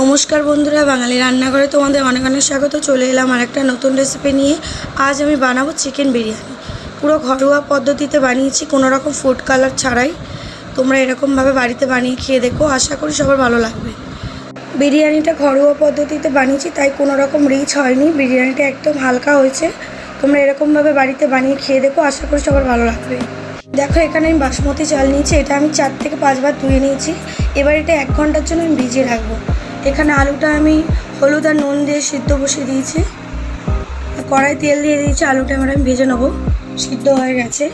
নমস্কার বন্ধুরা, বাঙালি রান্নাঘরে তোমাদের অনেক অনেক স্বাগত। চলে এলাম আর একটা নতুন রেসিপি নিয়ে। আজ আমি বানাবো চিকেন বিরিয়ানি। পুরো ঘরোয়া পদ্ধতিতে বানিয়েছি, কোনো রকম ফুড কালার ছাড়াই। তোমরা এরকমভাবে বাড়িতে বানিয়ে খেয়ে দেখো, আশা করি সবার ভালো লাগবে। বিরিয়ানিটা ঘরোয়া পদ্ধতিতে বানিয়েছি, তাই কোনো রকম রিচ হয়নি। বিরিয়ানিটা একদম হালকা হয়েছে। তোমরা এরকমভাবে বাড়িতে বানিয়ে খেয়ে দেখো, আশা করি সবার ভালো লাগবে। দেখো, এখানে আমি বাসমতি চাল নিয়েছি, এটা আমি চার থেকে পাঁচবার ধুয়ে নিয়েছি। এবার এটা এক ঘণ্টার জন্য আমি ভিজিয়ে রাখব। এখানে আলুটা আমি হলুদ আর নুন দিয়ে সিদ্ধ বসিয়ে দিয়েছি। কড়াই তেল দিয়ে দিয়েছি, আলুটা এবার আমি ভেজে নেব। সিদ্ধ হয়ে গেছে।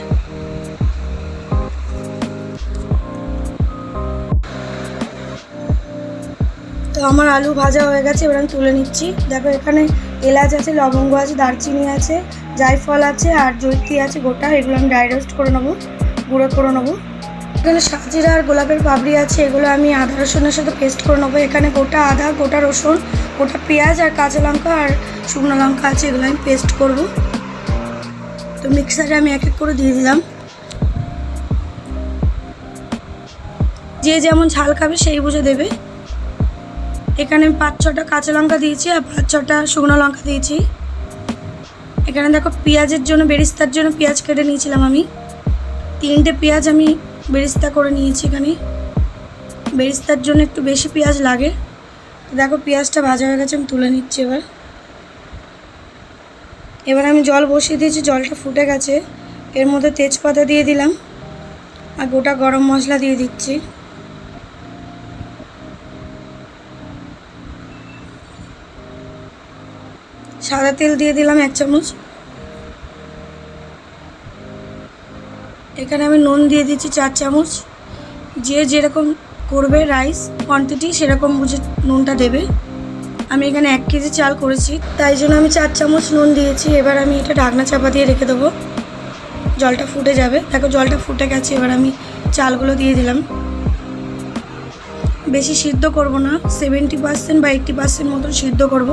তো আমার আলু ভাজা হয়ে গেছে, এবার আমি তুলে নিচ্ছি। দেখো এখানে এলাচ আছে, লবঙ্গ আছে, দারচিনি আছে, জায়ফল আছে, আর জৈত্রী আছে, গোটা। এগুলো আমি ড্রাই রোস্ট করে নেব, গুঁড়ো করে নেব। এখানে সাজিরা আর গোলাপের পাপড়ি আছে, এগুলো আমি আদা রসুনের সাথে পেস্ট করে নেব। এখানে গোটা আদা, গোটা রসুন, গোটা পেঁয়াজ আর কাঁচা লঙ্কা আর শুকনো লঙ্কা আছে, এগুলো আমি পেস্ট করব। তো মিক্সারে আমি এক এক করে দিয়ে দিলাম। যে যেমন ঝাল খাবে সেই বুঝে দেবে। এখানে আমি পাঁচ ছটা কাঁচা লঙ্কা দিয়েছি আর পাঁচ ছটা শুকনো লঙ্কা দিয়েছি। এখানে দেখো পেঁয়াজের জন্য, বেরিস্তার জন্য পেঁয়াজ কেটে নিয়েছিলাম আমি। তিনটে পেঁয়াজ আমি বেরিস্তা করে নিয়েছি এখানে। বেরিস্তার জন্য একটু বেশি পেঁয়াজ লাগে। দেখো পেঁয়াজটা ভাজা হয়ে গেছে, আমি তুলে নিচ্ছি এবার। এবার আমি জল বসিয়ে দিয়েছি, জলটা ফুটে গেছে। এর মধ্যে তেজপাতা দিয়ে দিলাম আর গোটা গরম মশলা দিয়ে দিচ্ছি। সাদা তেল দিয়ে দিলাম এক চামচ। এখানে আমি নুন দিয়ে দিচ্ছি চার চামচ। যে যেরকম করবে রাইস কোয়ান্টিটি সেরকম বুঝে নুনটা দেবে। আমি এখানে এক কেজি চাল করেছি, তাই জন্য আমি চার চামচ নুন দিয়েছি। এবার আমি এটা ঢাকনা চাপা দিয়ে রেখে দেবো। জলটা ফুটে যাবে। দেখো, জলটা ফুটে গেছে, এবার আমি চালগুলো দিয়ে দিলাম। বেশি সিদ্ধ করব না সেভেন্টি পার্সেন্ট বা এইট্টি পার্সেন্ট মতন সিদ্ধ করব।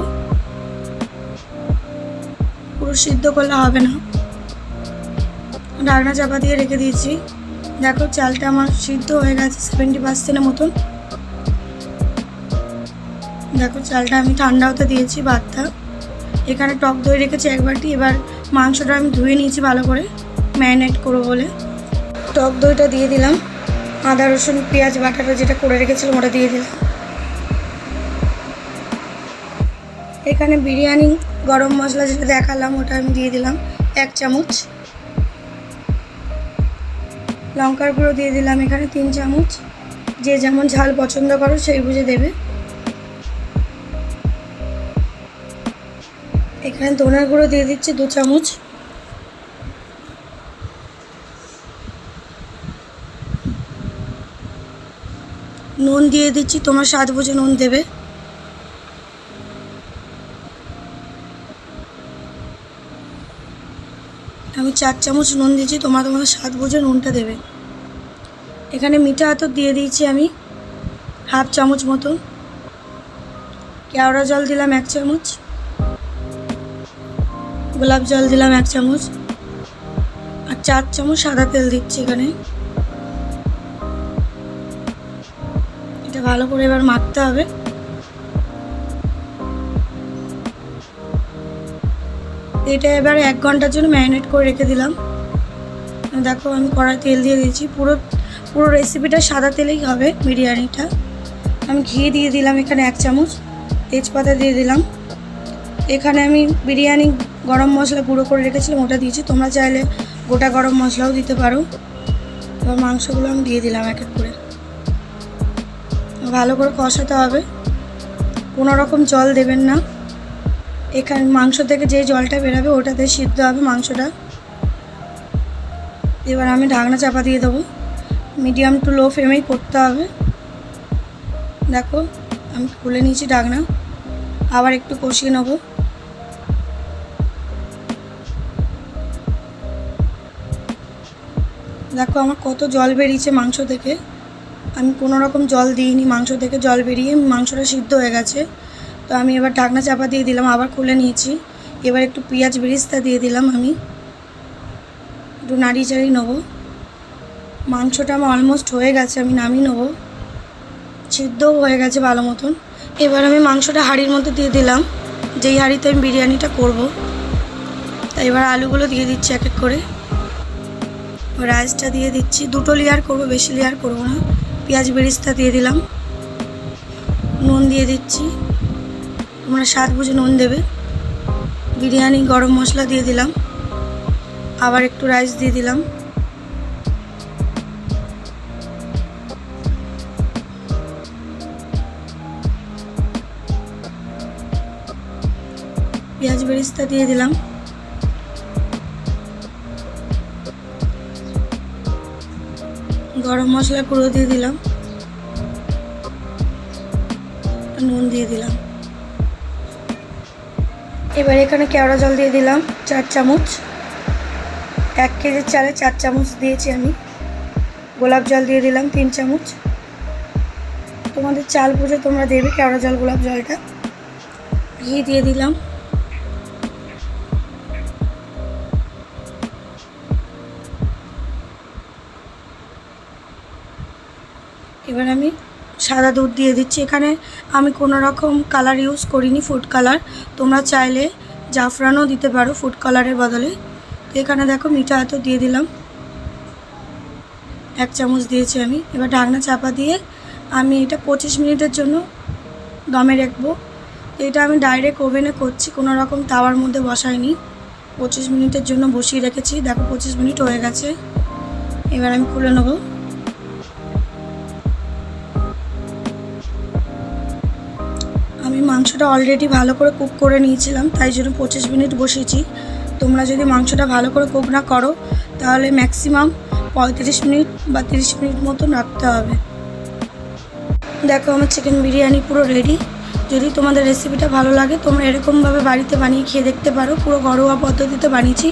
পুরো সিদ্ধ করলে হবে না। ঢাকনা চাপা দিয়ে রেখে দিয়েছি। দেখো চালটা আমার সিদ্ধ হয়ে গেছে সেভেন্টি পার্সেন্টের মতন। দেখো চালটা আমি ঠান্ডা হতে দিয়েছি ভাতটা এখানে টক দই রেখেছি এক বাটি, এবার মাংসটা আমি ধুয়ে নিয়েছি ভালো করে, ম্যারিনেট করব বলে। টক দইটা দিয়ে দিলাম, আদা, রসুন, পেঁয়াজ, বাটাটা যেটা করে রেখেছিলাম ওটা দিয়ে দিলাম। এখানে বিরিয়ানি, গরম মশলা যেটা দেখালাম ওটা আমি দিয়ে দিলাম, এক চামচ। লঙ্কার গুঁড়ো দিয়ে দিলাম এখানে তিন চামচ। যে যেমন ঝাল পছন্দ করো সেই বুঝে দেবে। এখানে ধনের গুঁড়ো দিয়ে দিচ্ছি দু চামচ। নুন দিয়ে দিচ্ছি, তোমার স্বাদ বুঝে নুন দেবে। আমি চার চামচ নুন দিয়েছি তোমরা তোমাদের স্বাদ বুঝে নুনটা দেবে। এখানে মিঠা আতর দিয়ে দিয়েছি আমি, হাফ চামচ মতন কেওড়া জল দিলাম এক চামচ। গোলাপ জল দিলাম এক চামচ। আর চার চামচ সাদা তেল দিচ্ছি এখানে। এটা ভালো করে এবার মাখতে হবে। এটা এবার এক ঘণ্টার জন্য ম্যারিনেট করে রেখে দিলাম। দেখো আমি কড়াই তেল দিয়ে দিয়েছি, পুরো পুরো রেসিপিটা সাদা তেলেই হবে, বিরিয়ানিটা। আমি ঘি দিয়ে দিলাম এখানে এক চামচ, তেজপাতা দিয়ে দিলাম। এখানে আমি বিরিয়ানি গরম মশলা গুঁড়ো করে রেখেছিলাম, ওটা দিয়েছি। তোমরা চাইলে গোটা গরম মশলাও দিতে পারো। এবার মাংসগুলো আমি দিয়ে দিলাম এক এক করে। ভালো করে কষাতে হবে। কোনো রকম জল দেবেন না। এখানে মাংস থেকে যে জলটা বেরোবে, ওটাতে সিদ্ধ হবে মাংসটা। এবার আমি ঢাকনা চাপা দিয়ে দেবো। মিডিয়াম টু লো ফ্লেমেই করতে হবে। দেখো, আমি খুলে নিয়েছি ঢাকনা আবার একটু কষিয়ে নেব। দেখো, আমার কত জল বেরিয়েছে মাংস থেকে। আমি কোনো রকম জল দিইনি মাংস থেকে, জল বেরিয়ে মাংসটা সিদ্ধ হয়ে গেছে। তো আমি এবার ঢাকনা চাপা দিয়ে দিলাম, আবার খুলে নিয়েছি। এবার একটু পেঁয়াজ বেরিস্তা দিয়ে দিলাম আমি। একটু নাড়িয়ে চাড়িয়ে নেব। মাংসটা আমার অলমোস্ট হয়ে গেছে, আমি নামিয়ে নেব। সিদ্ধও হয়ে গেছে ভালো মতন। এবার আমি মাংসটা হাঁড়ির মধ্যে দিয়ে দিলাম। যেই হাঁড়িতে আমি বিরিয়ানিটা করব তাই এবার আলুগুলো দিয়ে দিচ্ছি এক এক করে। রাইসটা দিয়ে দিচ্ছি। দুটো লেয়ার করব, বেশি লেয়ার করব না। পেঁয়াজ বেরিস্তা দিয়ে দিলাম। নুন দিয়ে দিচ্ছি। তোমরা স্বাদ বুঝে নুন দেবে। বিরিয়ানি গরম মশলা দিয়ে দিলাম। আবার একটু রাইস দিয়ে দিলাম। পেঁয়াজ বেরিস্তা দিয়ে দিলাম। গরম মশলা গুঁড়ো দিয়ে দিলাম। নুন দিয়ে দিলাম। এবার এখানে কেওড়া জল দিয়ে দিলাম চার চামচ। এক কেজির চালে চার চামচ দিয়েছি আমি। গোলাপ জল দিয়ে দিলাম তিন চামচ। তোমাদের চাল বুঝে তোমরা দেবে কেওড়া জল, গোলাপ জলটা। ঘি দিয়ে দিলাম। এবার আমি সাদা দুধ দিয়ে দিচ্ছি। এখানে আমি কোনো রকম কালার ইউজ করিনি ফুড কালার তোমরা চাইলে জাফরানও দিতে পারো ফুড কালারের বদলে। তো এখানে দেখো মিঠা এত দিয়ে দিলাম। এক চামচ দিয়েছি আমি। এবার ঢাকনা চাপা দিয়ে আমি এটা পঁচিশ মিনিটের জন্য দমে রাখব। এটা আমি ডাইরেক্ট ওভেনে করছি, কোনো রকম তাওয়ার মধ্যে বসাইনি। পঁচিশ মিনিটের জন্য বসিয়ে রেখেছি। দেখো পঁচিশ মিনিট হয়ে গেছে। এবার আমি খুলে নেব। আমি মাংসটা অলরেডি ভালো করে কুক করে নিয়েছিলাম, তাই জন্য পঁচিশ মিনিট বসিয়েছি তোমরা যদি মাংসটা ভালো করে কুক না করো, তাহলে ম্যাক্সিমাম পঁয়ত্রিশ মিনিট বা তিরিশ মিনিট মতন রাখতে হবে। দেখো আমার চিকেন বিরিয়ানি পুরো রেডি যদি তোমাদের রেসিপিটা ভালো লাগে, তোমরা এরকমভাবে বাড়িতে বানিয়ে খেয়ে দেখতে পারো। পুরো ঘরোয়া পদ্ধতিতে বানিয়েছি,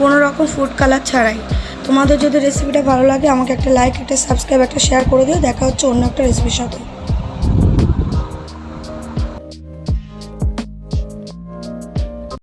কোনো রকম ফুড কালার ছাড়াই। তোমাদের যদি রেসিপিটা ভালো লাগে, আমাকে একটা লাইক একটা সাবস্ক্রাইব একটা শেয়ার করে দিও। দেখা হচ্ছে অন্য একটা রেসিপির সাথে।